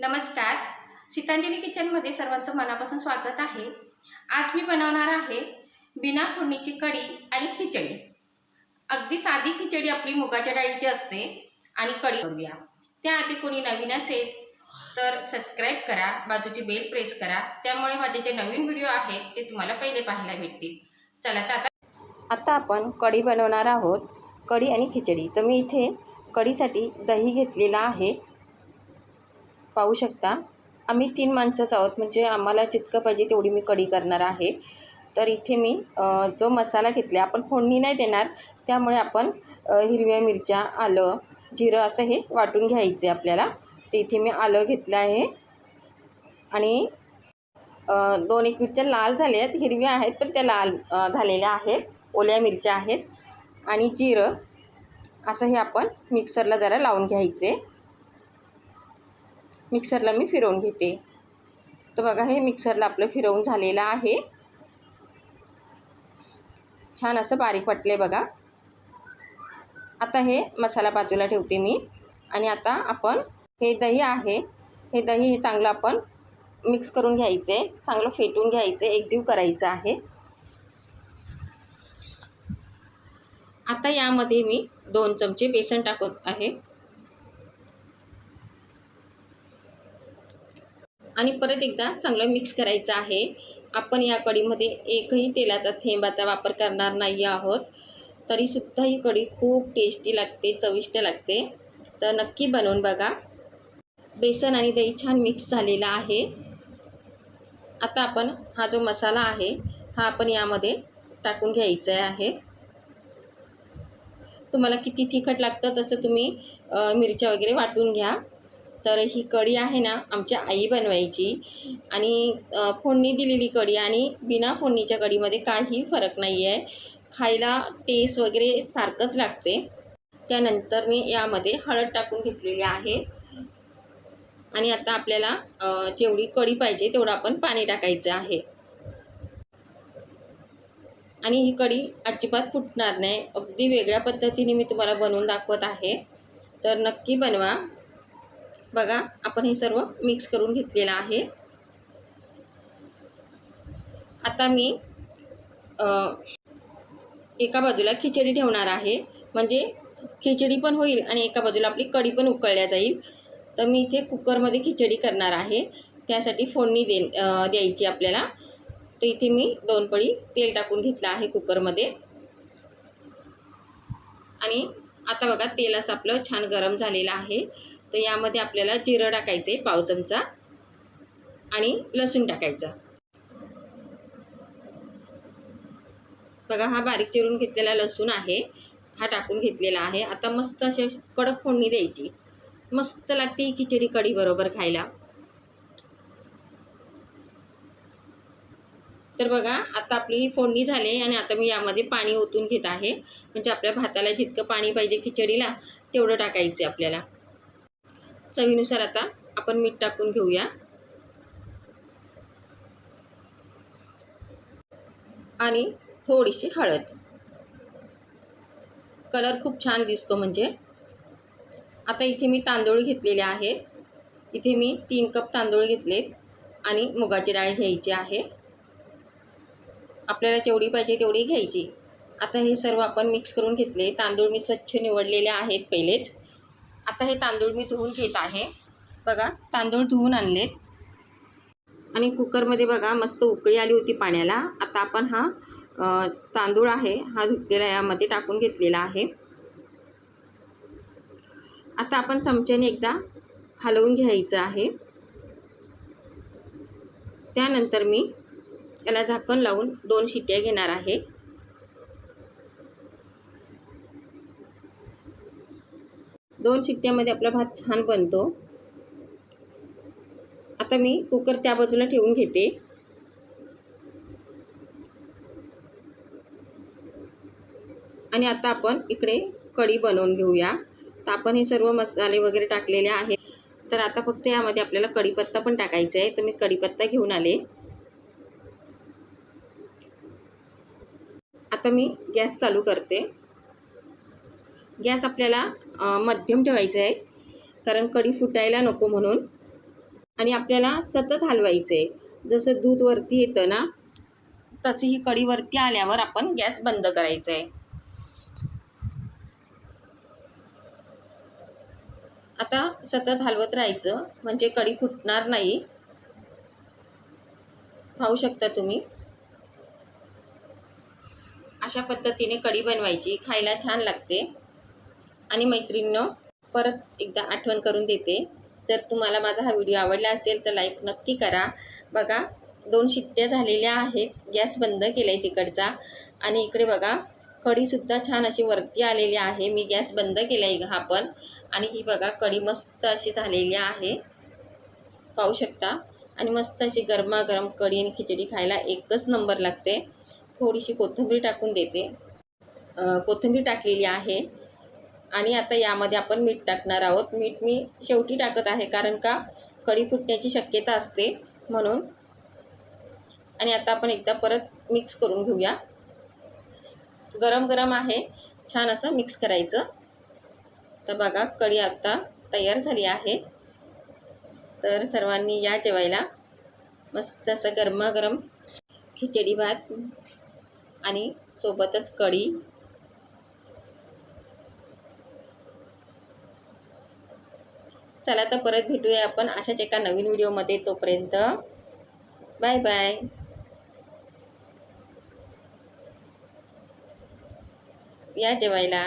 नमस्कार. सीतांजली किचनमध्ये सर्वांचं मनापासून स्वागत आहे. आज मी बनवणार आहे बिना फोडणीची कढी आणि खिचडी. अगदी साधी खिचडी आपली मुगाच्या डाळीची असते आणि कढी करूया. त्याआधी कोणी नवीन असेल तर सबस्क्राईब करा बाजूची बेल प्रेस करा. त्यामुळे माझे जे नवीन व्हिडिओ आहेत ते तुम्हाला पहिले पाहायला भेटतील. चला तर आता आता आपण कढी बनवणार आहोत. कढी आणि खिचडी. तर मी इथे कढीसाठी दही घेतलेला आहे. पाहू शकता. आम्ही तीन माणसंच आहोत. म्हणजे आम्हाला जितकं पाहिजे तेवढी मी कढी करणार आहे. तर इथे मी जो मसाला घेतला आपण फोडणी नाही देणार. त्यामुळे आपण हिरव्या मिरच्या आलं जिरं असं हे वाटून घ्यायचं आहे आपल्याला. तर इथे मी आलं घेतलं आहे. आणि दोन एक मिरच्या लाल झाल्या आहेत. हिरव्या आहेत पण त्या लाल झालेल्या आहेत. ओल्या मिरच्या आहेत. आणि जिरं असं हे आपण मिक्सरला जरा लावून घ्यायचे. मिक्सरला मी फिरवून घेते. तर बघा हे मिक्सरला आपलं फिरवून झालेलं आहे. छान असं बारीक वाटले बघा. आता हे मसाला बाजूला ठेवते मी. आणि आता आपण हे दही आहे. हे दही हे चांगलं आपण मिक्स करून घ्यायचे. चांगलं फेटून घ्यायचं. आहे एकजीव करायचं आहे. आता यामध्ये मी दोन चमचे बेसन टाकत आहे. आणि परत एकदा चांगलं मिक्स करायचं आहे. आपण या कढीमध्ये एकही तेलाचा थेंबाचा वापर करणार नाही आहोत. तरीसुद्धा ही कढी खूप टेस्टी लागते चविष्ट लागते. तर नक्की बनवून बघा. बेसन आणि दही छान मिक्स झालेला आहे. आता आपण हा जो मसाला आहे हा आपण यामध्ये टाकून घ्यायचा आहे. तुम्हाला किती तिखट लागतं तसं तुम्ही मिरच्या वगैरे वाटून घ्या. तर ही कढी आहे ना आमची आई बनवायची. आणि फोडणी दिलेली कढी आणि बिना फोडणीच्या कढीमध्ये काही फरक नाही आहे खायला टेस्ट वगैरे सारखंच लागते. त्यानंतर मी यामध्ये हळद टाकून घेतलेली आहे. आणि आता आपल्याला जेवढी कढी पाहिजे तेवढं आपण पाणी टाकायचं आहे. आणि ही कढी अजिबात फुटणार नाही. अगदी वेगळ्या पद्धतीने मी तुम्हाला बनवून दाखवत आहे. तर नक्की बनवा. बघा आपण हे सर्व मिक्स करून घेतलेलं आहे. आता मी एका बाजूला खिचडी ठेवणार आहे. म्हणजे खिचडी पण होईल आणि एका बाजूला आपली कढी पण उकळल्या जाईल. तर मी इथे कुकरमध्ये खिचडी करणार आहे. त्यासाठी फोडणी दे द्यायची आपल्याला. तर इथे मी दोन पळी तेल टाकून घेतलं आहे कुकरमध्ये. आणि आता बघा तेल असं आपलं छान गरम झालेलं आहे. तर यामध्ये आपल्याला जिरं टाकायचं आहे पाव चमचा आणि लसूण टाकायचा. बघा हा बारीक चिरून घेतलेला लसूण आहे. हा टाकून घेतलेला आहे. आता मस्त असे कडक फोडणी द्यायची. मस्त लागते ही खिचडी कढी बरोबर खायला. तर बघा आता आपली फोडणी झाली आणि आता मी यामध्ये पाणी ओतून घेत आहे. म्हणजे आपल्या भाताला जितकं पाणी पाहिजे खिचडीला तेवढं टाकायचं आहे आपल्याला. चवीनुसार आता आपण मीठ टाकून घेऊया. आणि थोडीशी हळद. कलर खूप छान दिसतो म्हणजे. आता इथे मी तांदूळ घेतलेले आहेत. इथे मी तीन कप तांदूळ घेतलेत आणि मुगाची डाळ घ्यायची आहे. आपल्याला जेवढी पाहिजे तेवढी घ्यायची. आता हे सर्व आपण मिक्स करून घेतले. तांदूळ मी स्वच्छ निवडलेले आहेत पहिलेच. आता हे तांदूळ मी धुवून घेत आहे. बघा तांदूळ धुवून आणलेत. आणि कुकरमध्ये बघा मस्त उकळी आली होती पाण्याला. आता आपण हा तांदूळ आहे हा धुतलेला यामध्ये टाकून घेतलेला आहे. आता आपण चमच्याने एकदा हलवून घ्यायचं आहे. त्यानंतर मी याला झाकण लावून दोन शिट्या घेणार आहे. दोन शिट्ट्यामध्ये आपला भात छान बनतो. आता मी कुकर त्या बाजूला ठेवून घेते. आणि आता आपण इकडे कढी बनवून घेऊया. तर आपण हे सर्व मसाले वगैरे टाकलेले आहेत. तर आता फक्त यामध्ये आपल्याला कढीपत्ता पण टाकायचा आहे. तर मी कढीपत्ता घेऊन आले. आता मी गॅस चालू करते. गॅस आपल्याला मध्यम ठेवायचा आहे. कारण कढी फुटायला नको म्हणून. आणि आपल्याला सतत हलवायचं आहे जसं दूध वरती येतं ना तशी ही कढी वरती आल्यावर आपण गॅस बंद करायचा आहे आता सतत हलवत राहायचं. म्हणजे कढी फुटणार नाही. पाहू शकता तुम्ही. अशा पद्धतीने कढी बनवायची. खायला छान लागते. आणि मैत्रिणींनो परत एकदा आठवण करून देते. जर तुम्हाला माझा हा व्हिडिओ आवडला असेल तर लाईक नक्की करा. बघा दोन शिट्ट्या झालेल्या आहेत. गॅस बंद केला आहे तिकडचा. आणि इकडे बघा कढीसुद्धा छान अशी वरती आलेली आहे. मी गॅस बंद केला आहे हा पण. आणि ही बघा कढी मस्त अशी झालेली आहे. पाहू शकता. आणि मस्त अशी गरमागरम कढी आणि खिचडी खायला एकच नंबर लागते. थोडीशी कोथिंबीर टाकून देते. कोथिंबीर टाकलेली आहे. आणि आता यामध्ये आपण मीठ टाकणार आहोत. मीठ मी शेवटी टाकत आहे कारण का कढी फुटण्याची शक्यता असते म्हणून. आणि आता आपण एकदा परत मिक्स करून घेऊया. गरम गरम आहे. छान असं मिक्स करायचं. तर बघा कढी आता तयार झाली आहे. तर सर्वांनी या जेवायला मस्त असं गरमागरम खिचडी भात. आणि सोबतच कढी. चला तर परत भेटूया आपण अशाच एका नवीन व्हिडिओमध्ये तोपर्यंत. Bye bye. या जेवायला.